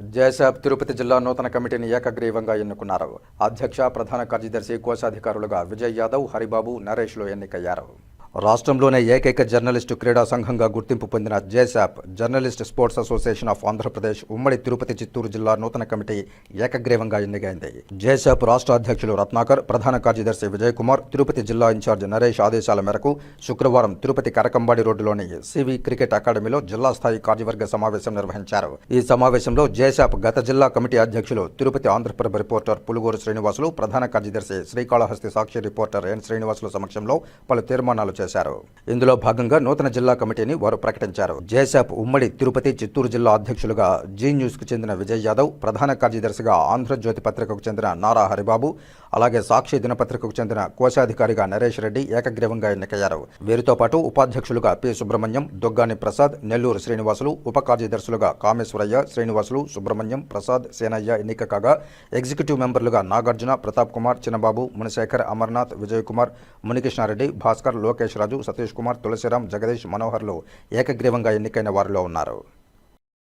జేసాబ్ తిరుపతి జిల్లా నూతన కమిటీని ఏకగ్రీవంగా ఎన్నుకున్నారు. అధ్యక్ష ప్రధాన కార్యదర్శి కోశాధికారులుగా విజయ్ యాదవ్ హరిబాబు నరేష్లు ఎన్నికయ్యారు. రాష్ట్రంలోనే ఏకైక జర్నలిస్టు క్రీడా సంఘంగా గుర్తింపు పొందిన జేసాప్ journalist sports association of Andhra Pradesh ఉమ్మడి తిరుపతి చిత్తూరు జిల్లా నూతన కమిటీ ఏకగ్రీవంగా ఎన్నికైంది. జేసాప్ రాష్ట్ర అధ్యక్షులు రత్నాకర్ ప్రధాన కార్యదర్శి విజయ్ కుమార్ తిరుపతి జిల్లా ఇన్ఛార్జ్ నరేష్ ఆదేశాల మేరకు శుక్రవారం తిరుపతి కరకంబాడి రోడ్డులోని సివి క్రికెట్ అకాడమీలో జిల్లా స్థాయి కార్యవర్గ సమావేశం నిర్వహించారు. ఈ సమావేశంలో జేసాప్ గత జిల్లా కమిటీ అధ్యక్షులు తిరుపతి ఆంధ్రప్రభ రిపోర్టర్ పులుగూరు శ్రీనివాసులు ప్రధాన కార్యదర్శి శ్రీకాళహస్తి సాక్షి రిపోర్టర్ ఎన్ శ్రీనివాసుల సమక్షంలో పలు తీర్మానాలు చేశారు. ఇందులో భాగంగా నూతన జిల్లా కమిటీని వారు ప్రకటించారు. జేసాప్ ఉమ్మడి తిరుపతి చిత్తూరు జిల్లా అధ్యక్షులుగా జీ న్యూస్కు చెందిన విజయ్ యాదవ్ ప్రధాన కార్యదర్శిగా ఆంధ్రజ్యోతి పత్రికకు చెందిన నారా హరిబాబు అలాగే సాక్షి దినపత్రికకు చెందిన కోశాధికారిగా నరేష్ రెడ్డి ఏకగ్రీవంగా ఎన్నికయ్యారు. వీరితో పాటు ఉపాధ్యక్షులుగా పి సుబ్రహ్మణ్యం దొగ్గాని ప్రసాద్ నెల్లూరు శ్రీనివాసులు ఉప కార్యదర్శులుగా కామేశ్వరయ్య శ్రీనివాసులు సుబ్రహ్మణ్యం ప్రసాద్ సేనయ్య ఎన్నిక కాగా ఎగ్జిక్యూటివ్ మెంబర్లుగా నాగార్జున ప్రతాప్ కుమార్ చిన్నబాబు మునిశేఖర్ అమర్నాథ్ విజయ్ కుమార్ మునికృష్ణారెడ్డి భాస్కర్ లోకేష్ రాజు సతీష్ కుమార్ తులసిరాం జగదీష్ మనోహర్లు ఏకగ్రీవంగా ఎన్నికైన వారిలో ఉన్నారు.